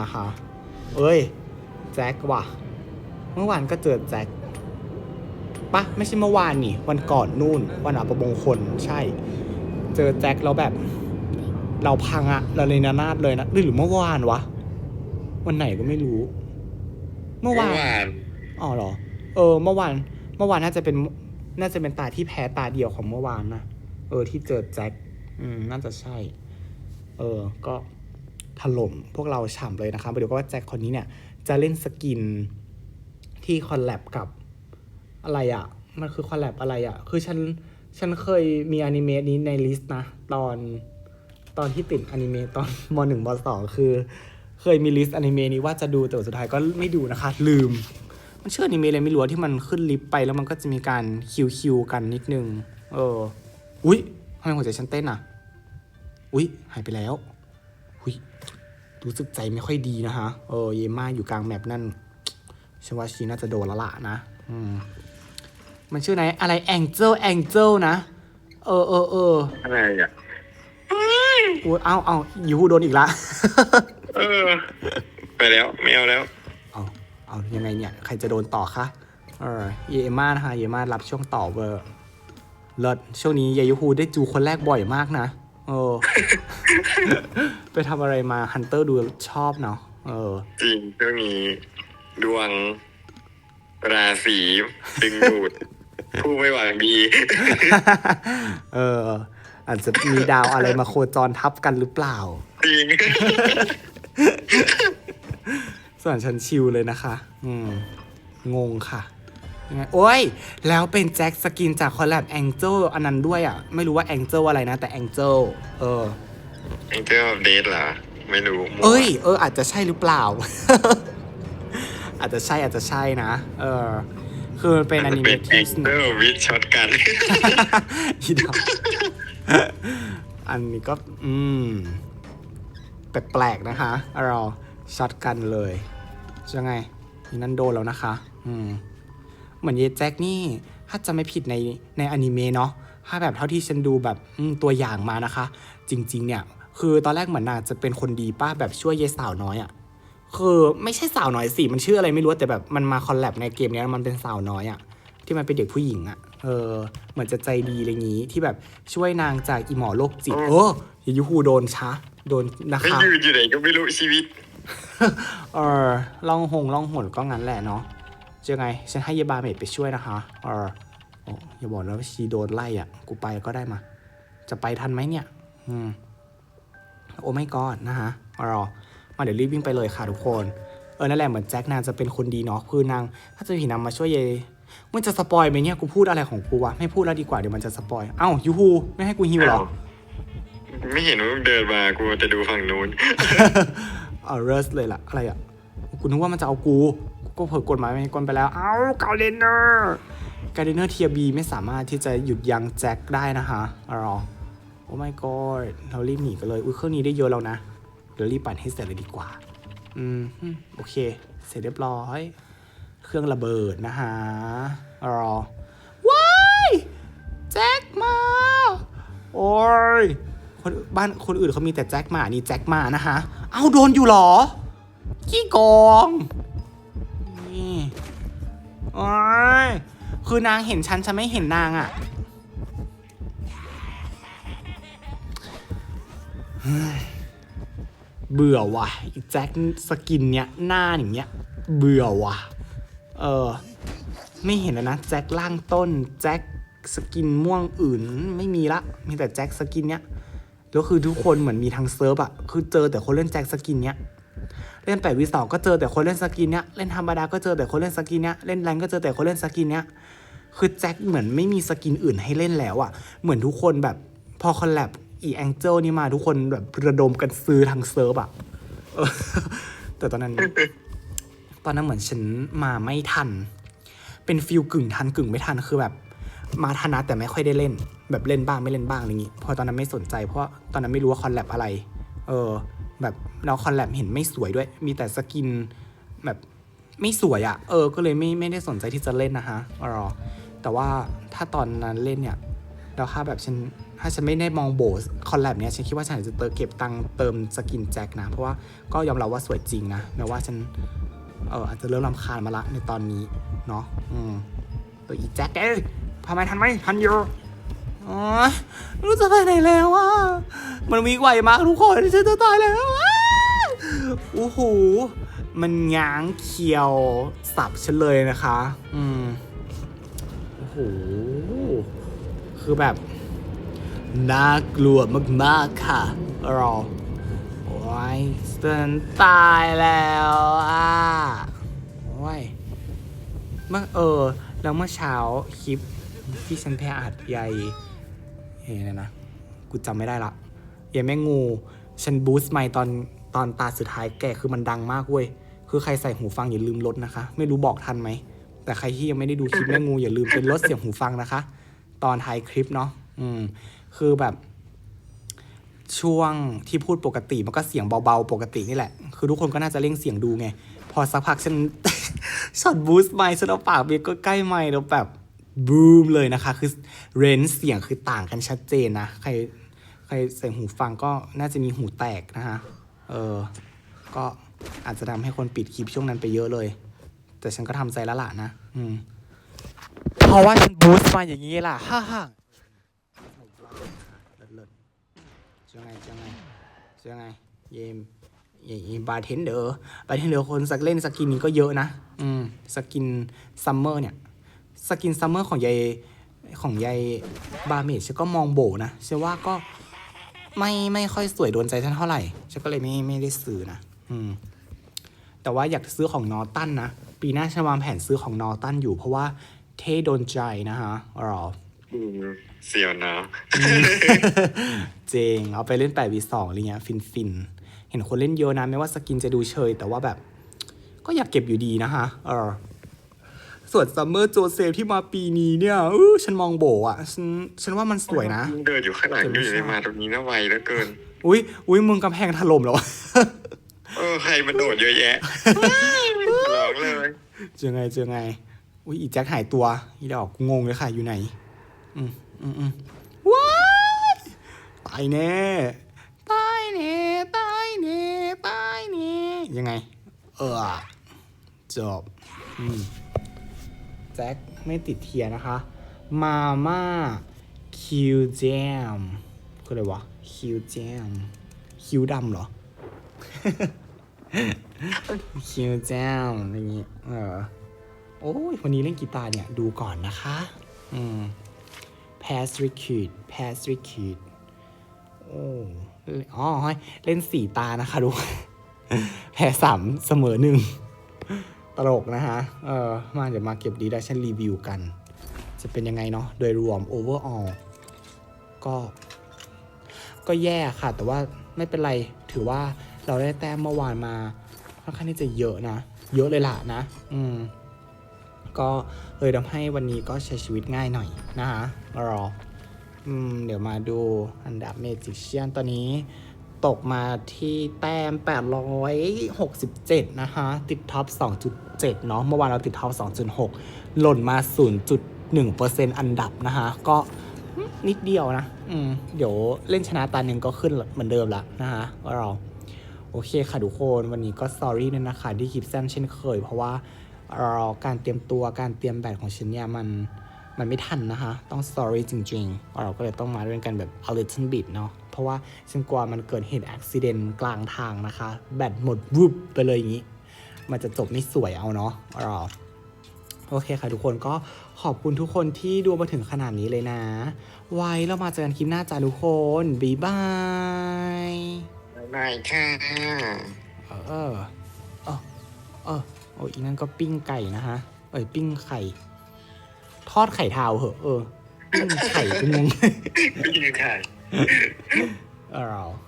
นะคะเอ้ย แจ็คว่ะ เมื่อวานก็เจอแจ็คปะไม่ใช่เมื่อวานนี่ วันก่อนนู่น วันอัปมงคลใช่ เจอแจ็คแล้วแบบ เราพังอะเราเลยนานาดเลยนะหรือเมื่อวานวะ วันไหนก็ไม่รู้ เมื่อวานอ๋อเหรอ เออ เมื่อวาน เมื่อวานน่าจะเป็น น่าจะเป็นตาที่แพ้ตาเดียวของเมื่อวานนะเออ ที่เจอแจ็คอืม น่าจะใช่ เออ ก็ ถล่มพวกเราฉ่ำเลยนะครับไปดูกันว่าแจ็คคนนี้เนี่ยจะเล่นสกินที่คอลแลบกับอะไรอะ่ะ มันคือคอลแลบอะไรอะ่ะ คือฉันฉันเคยมีอนิเมะนี้ในลิสต์นะ ตอนตอนที่ติดอนิเมะตอนมหนึ่งมสองคือ เคยมีลิสต์อนิเมะนี้ว่าจะดูแต่สุดท้ายก็ไม่ดูนะคะ ลืม มันเชื่ออนิเมะอะไรไม่รู้ที่มันขึ้นลิฟต์ไปแล้วมันก็จะมีการคิวคิวกันนิดนึง เออ อุ๊ยทำไมหัวใจฉันเต้นอะ อุ๊ย หายไปแล้ว รู้สึกใจไม่ค่อยดีนะฮะ เออ เยม่าอยู่กลางแมปนั่นฉันว่าชีน่าจะโดนและละนะ อืม มันชื่อไหนอะไรแองเจิลแองเจิลนะ เออเออเอออะไรอะอุ๊ยเอาเอายูฮูโดนอีกละ เออ ไปแล้ว ไม่เอาแล้ว เอาเอายังไงเนี่ย ใครจะโดนต่อคะ เออ เยม่านะคะเยม่ารับช่วงต่อเบอร์เลิศช่วงนี้ยายูฮูได้จูคนแรกบ่อยมากนะ เออ ไปทำอะไรมาฮันเตอร์ดูชอบเนาะเออ จริงช่วงนี้ดวงราศีดึงดูด ผู้ไม่หวังดี เออ อาจจะมีดาวอะไรมาโคจรทับกันหรือเปล่า จริง ส่วนฉันชิลเลยนะคะ อืม งงค่ะยังไง โอ้ย แล้วเป็นแจ็คสกินจากคอลแลบแองเจิลอันนั้นด้วยอะ ไม่รู้ว่าแองเจิลอะไรนะ แต่แองเจิลเออแองเจิลเดทเหรอ ไม่รู้มั่วเอ้ย เออ อาจจะใช่หรือเปล่า อาจจะใช่อาจจะใช่นะ เออ คือมันเป็นอนิเป็เมะนแอที่งสนุเจิกลวิดช็อตกันอีดอกอันนี้ก็ อืม แปลกๆนะคะเราช็อตกันเลยจะไงนี่นั่นโดนแล้วนะคะ อืม เหมือนเยแจ็คนี่ ถ้าจะไม่ผิดในในอนิเมะเนาะถ้าแบบเท่าที่ฉันดูแบบอืมตัวอย่างมานะคะ จริง ๆ เนี่ย คือตอนแรกเหมือนนางจะเป็นคนดีป้าแบบช่วยเยสาวน้อยอะ่ะคือไม่ใช่สาวน้อยสิมันชื่ออะไรไม่รู้แต่แบบมันมาคอลแลบในเกมเนี้ยมันเป็นสาวน้อยอะ่ะที่มันเป็นเด็กผู้หญิงอะ่ะเออเหมือนจะใจดีอะไรอย่างงี้ที่แบบช่วยนางจากอีหมอโรคจิตอืมโอ้ยยูฮูโดนช้าโดนนะไม่คะยืนอยู่ไหนก็ไม่รู้ชีวิตเออล่องหงล่องหนก็งั้นแหละเนาะ จะไง ฉันให้เยบาเมดไปช่วยนะคะเออโอ้อย่าบอกนะว่าชีโดนไล่อะ กูไปก็ได้มา จะไปทันไหมเนี่ย อืม โอ้ไม่กอดนะฮะมารอมาเดี๋ยวรีบวิ่งไปเลยค่ะทุกคน เออ นั่นแหละเหมือนแจ็คนางจะเป็นคนดีเนาะ คือนาง ถ้าจะผีนางมาช่วยเยมันจะสปอยไหมเนี่ย กูพูดอะไรของกูวะ ไม่พูดแล้วดีกว่าเดี๋ยวมันจะสปอย เอ้ายูฮูไม่ให้กูฮิวเหรอ ไม่เห็นว่ามึงเดินมา กูจะดูฝั่งนู้นเอาเรสเลยล่ะ อะไรอะ กูนึกว่ามันจะเอากู ก็เผลอกดหมายไปกลไปแล้ว เอากาเดนเนอร์กาเดนเนอร์เทียบีไม่สามารถที่จะหยุดยั้งแจ็คได้นะคะรอโอ้ my god เรารีบหนีกันเลย อุ้ยเครื่องนี้ได้เยอะแล้วนะ เดี๋ยวรีบปั่นให้เสร็จเลยดีกว่า อืม โอเค เสร็จเรียบร้อย เครื่องระเบิดนะฮะรอว้ายแจ็คมา โอ้ยคนบ้านคนอื่นเขามีแต่แจ็คมา นี่แจ็คมานะคะเอาโดนอยู่หรอ ขี้โกง โอ้ยคือนางเห็นฉันฉันไม่เห็นนางอะ่ะเบื่อว่ะอ้แจ็คสกินเนี้ยหน้าอย่างเงี้ย เบื่อว่ะ เออ ไม่เห็นแล้วนะ แจ็คล่างต้น แจ็คสกินม่วงอื่นไม่มีละ มีแต่แจ็คสกินเนี้ยแล้วคือทุกคนเหมือนมีทางเซิร์ฟอะคือเจอแต่คนเล่นแจ็คสกินเนี้ย เล่นแปดวิสองก็เจอแต่คนเล่นสกินเนี้ยเล่นธรรมดาก็เจอแต่คนเล่นสกินเนี้ยเล่นแรงก็เจอแต่คนเล่นสกินเนี้ยคือแจ็คเหมือนไม่มีสกินอื่นให้เล่นแล้วอะเหมือนทุกคนแบบพอคอลแลบอีแองเจิลนี่มาทุกคนแบบระดมกันซื้อทางเซิร์ฟอะเออแต่ตอนนั้น ตอนนั้นเหมือนฉันมาไม่ทัน เป็นฟิลกึ่งทันกึ่งไม่ทันคือแบบมาทันนะแต่ไม่ค่อยได้เล่น แบบเล่นบ้างไม่เล่นบ้างอะไรอย่างงี้เพราะตอนนั้นไม่สนใจเพราะตอนนั้นไม่รู้ว่าคอนแลบอะไร เออ แบบเราคอนแลบเห็นไม่สวยด้วย มีแต่สกินแบบไม่สวยอะ่ะ เออ ก็เลยไม่ไม่ได้สนใจที่จะเล่นนะฮะรอ แต่ว่าถ้าตอนนั้นเล่นเนี่ยแล้วถ้าแบบฉันถ้าฉันไม่ได้มองโบคอลแลบเนี้ยฉันคิดว่าฉันอาจจะเติมเก็บตังเติมสกินแจ็คนะ เพราะว่าก็ยอมรับว่าสวยจริงนะแม้ว่าฉันเอออาจจะเริ่มรำคาญมาละในตอนนี้ เนาะอืมตัวอีแจ็คเอ้ยทำไมทันไหมทันอยู่ อ๋อไม่รู้จะไปไหนแล้วอะมันวิ่งไวมากทุกคนฉันจะตายแล้วอ้าโอ้โหมันง้างเคียวสับฉันเลยนะคะ อืมโอ้โหคือแบบน่ากลัวมากๆค่ะรอโอ้ยเตือนตายแล้วอะโอ้ยเมื่อเออแล้วเมื่อเช้าคลิปที่ฉันแพอัดใย เฮ้ยนะ กูจำไม่ได้ละยายแม่งู ฉันบูสต์ไมค์ตอนตอนตาสุดท้ายแกคือมันดังมากเว้ย คือใครใส่หูฟังอย่าลืมลดนะคะ ไม่รู้บอกทันไหม แต่ใครที่ยังไม่ได้ดูคลิปแม่งูอย่าลืมเป็นลดเสียงหูฟังนะคะ ตอนท้ายคลิปเนาะ อืม คือแบบ ช่วงที่พูดปกติมันก็เสียงเบาๆ ปกตินี่แหละ คือทุกคนก็น่าจะเร่งเสียงดูไง พอสักพักฉันช็อตบูสต์ไมค์ฉันเอาปากเบียก็ใกล้ไมค์แล้วแบบ บูมเลยนะคะ คือเรนจ์เสียงคือต่างกันชัดเจนนะ ใครใครใส่หูฟังก็น่าจะมีหูแตกนะคะ เออ ก็อาจจะทำให้คนปิดคลิปช่วงนั้นไปเยอะเลย แต่ฉันก็ทำใจแล้วล่ะนะ อืม เพราะว่าฉันบูสต์มาอย่างนี้ล่ะ ฮ่าฮ่าเลิศเลิศเจ้าไงเจ้าไงเจ้าไงเยมเยมบาร์เทนเดอร์บาร์เทนเดอร์คนสักเล่นสกินนี้ก็เยอะนะ อืม สกินซัมเมอร์เนี่ย สกินซัมเมอร์ของยายของยายบาร์เมจฉันก็มองโบนะฉันว่าก็ไม่ไม่ค่อยสวยโดนใจฉันเท่าไหร่ฉันก็เลยไม่ไม่ได้ซื้อนะอืมแต่ว่าอยากซื้อของนอตันนะ ปีหน้าฉันวางแผนซื้อของนอตันอยู่ เพราะว่าเท่โดนใจนะฮะรออืมเสียวนะเจงเอาไปเล่น8 v 2อะไรเงี้ยฟินฟินๆเห็นคนเล่นเยอะนะไม่ว่าสกินจะดูเชย แต่ว่าแบบ ก็อยากเก็บอยู่ดีนะฮะเออ ส่วนซัมเมอร์โจเซฟที่มาปีนี้เนี่ยเออฉันมองโบอะฉันฉันว่ามันสวยนะ เดินอยู่ข้างหลังอยู่ในมาตรงนี้นะไวเหลือเกิน อุ้ยอุ้ยมึงกำแพงถล่มแล้ววะเออใครมันโดดเยอะแยะร้องเลยเจอไงเจอไง อุ้ยอีแจ็คหายตัวอีดอกกูงงเลยค่ะอยู่ไหน อืมอืมอืมว้ายตายแน่ตายแน่ตายแน่ตายแน่ยังไง เออจบอืม แจ็คไม่ติดเทียนะคะ มาม่าคิวแจมคืออะไรวะคิวแจมคิวดำเหรอคิวแจมอะไรอย่างงี้เออโอ้ยวันนี้เล่นกีตาร์เนี่ย ดูก่อนนะคะ อืม pass recruit pass recruit โอ้อ๋อ เล่นสี่ตานะคะดูกแพ้สามเสมอหนึ่ง ตลกนะฮะ เออมาเดี๋ยวมาเก็บดีดัชชันรีวิวกัน จะเป็นยังไงเนาะ โดยรวม overall ก็ ก็แย่ค่ะ แต่ว่าไม่เป็นไร ถือว่าเราได้แต้มเมื่อวานมาค่อนข้างที่จะเยอะนะ เยอะเลยล่ะนะ อืม ก็เลยทำให้วันนี้ก็ใช้ชีวิตง่ายหน่อยนะฮะรอ อืม เดี๋ยวมาดูอันดับเมจิเชียนตอนนี้ ตกมาที่แต้ม 867 นะคะ ติดท็อป 2.7 เนาะเมื่อวานเราติดท็อป 2.6 หล่นมา 0.1%อันดับนะคะ ก็นิดเดียวนะ อืม เดี๋ยวเล่นชนะตาหนึ่งก็ขึ้นเหมือนเดิมละนะคะเราโอเคค่ะทุกคน วันนี้ก็สอรี่ด้วยนะคะที่คลิปสั้นเช่นเคย เพราะว่าเราการเตรียมตัวการเตรียมแบตของฉันเนี่ยมันมันไม่ทันนะคะ ต้องสอรี่จริงๆ เราก็เลยต้องมาเล่นกันแบบ a little bit เนาะ ราะว่าฉันกลัวมันเกิดเหตุอุบิเหตุกลางทางนะคะ แบตหมดวุบไปเลยอย่างนี้ มันจะจบไม่สวยเอาเนาะเราโอเคค่ะทุกคนก็ขอบคุณทุกคนที่ดูมาถึงขนาดนี้เลยนะ ไว้เรามาเจอกันคลิปหน้าจ้าทุกคน บ๊ายบายไม่ค่ะเออเออเออโอ้ยอีนั่นก็ปิ้งไก่นะฮะ เอ้ยปิ้งไข่ ทอดไข่ดาวเหอะ เออปิ้งไข่ก็งงไม่ All.